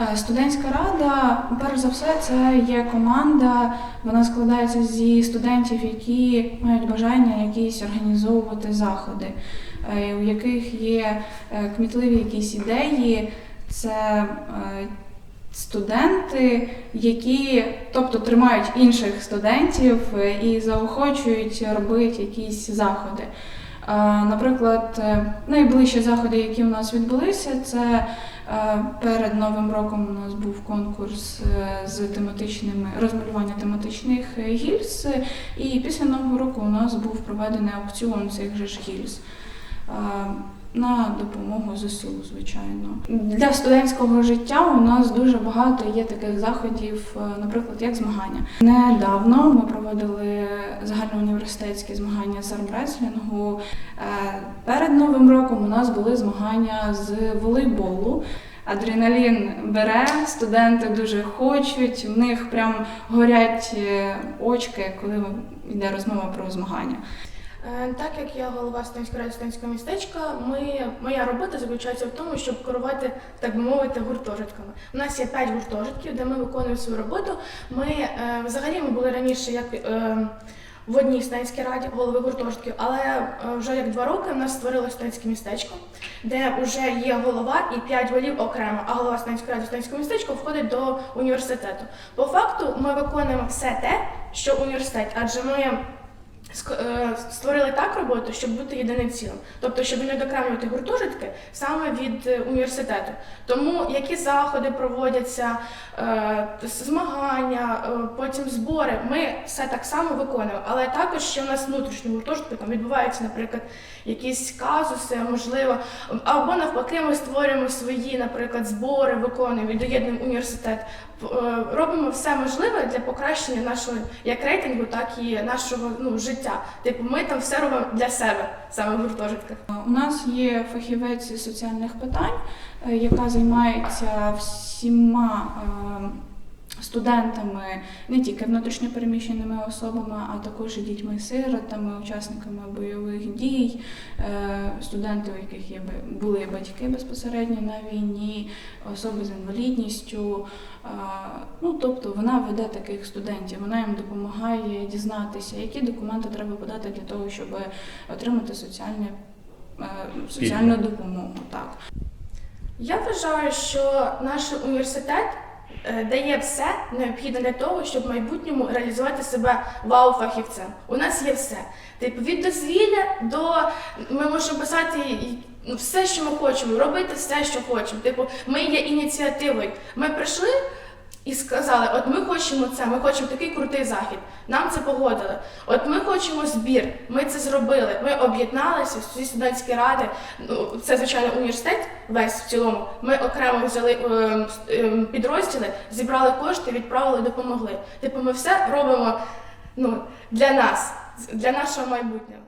Е, Студентська рада, перш за все, це є команда. Вона складається зі студентів, які мають бажання якісь організовувати заходи, е, у яких є е, кмітливі якісь ідеї. Це студенти, які тобто тримають інших студентів і заохочують робити якісь заходи. Наприклад, е, найближчі заходи, які у нас відбулися, це е, перед Новим роком у нас був конкурс е, з тематичними розмалювання тематичних гільз, і після Нового року у нас був проведений аукціон цих же ж гільз. На допомогу ЗСУ, звичайно. Для студентського життя у нас дуже багато є таких заходів, е, наприклад, як змагання. Недавно ми проводили загальноуніверситетські змагання з армреслінгу. Е, Перед Новим роком у нас були змагання з волейболу. Адреналін бере, студенти дуже хочуть, в них прям горять е, очки, коли йде розмова про змагання. Е, Так як я голова студентської ради містечка, ми, моя робота заключається в тому, щоб керувати, так би мовити, гуртожитками. У нас є п'ять гуртожитків, де ми виконуємо свою роботу. Ми е, взагалі ми були раніше як е, в одній студентській раді голови гуртожитків, але вже як два роки в нас створилось студентське містечко, де вже є голова і п'ять голів окремо, а голова студентської ради студентського містечка входить до університету. По факту ми виконуємо все те, що університет, адже ми створили так роботу, щоб бути єдиним цілим, тобто щоб не докремлювати гуртожитки саме від е, університету. Тому які заходи проводяться, е, змагання, е, потім збори, ми все так само виконуємо. Але також ще в нас внутрішні гуртожитки, там відбуваються, наприклад, якісь казуси, можливо, або навпаки, ми створюємо свої, наприклад, збори, виконуємо і доєднуємо університет. Е, Робимо все можливе для покращення нашого як рейтингу, так і нашого ну, життя. Типу, ми там все робимо для себе саме в гуртожитках. У нас є фахівець соціальних питань, е, яка займається всіма е, студентами, не тільки внутрішньопереміщеними особами, а також і дітьми-сиротами, учасниками бойових дій, е, студенти, у яких є були батьки безпосередньо на війні, особи з інвалідністю. Е, Ну, тобто вона веде таких студентів, вона їм допомагає дізнатися, які документи треба подати для того, щоб отримати соціальне, е, соціальну допомогу. Так. Я вважаю, що наш університет дає все необхідне для того, щоб в майбутньому реалізувати себе вау-фахівцем. У нас є все. Типу, від дозвілля до ми можемо писати ну, все, що ми хочемо, робити все, що хочемо. Типу, ми є ініціативою. Ми прийшли. І сказали, от ми хочемо це, ми хочемо такий крутий захід. Нам це погодили. От ми хочемо збір, ми це зробили. Ми об'єдналися всі студентські ради. Ну це звичайно університет весь в цілому. Ми окремо взяли ем, ем, підрозділи, зібрали кошти, відправили, допомогли. Типу, ми все робимо ну для нас, для нашого майбутнього.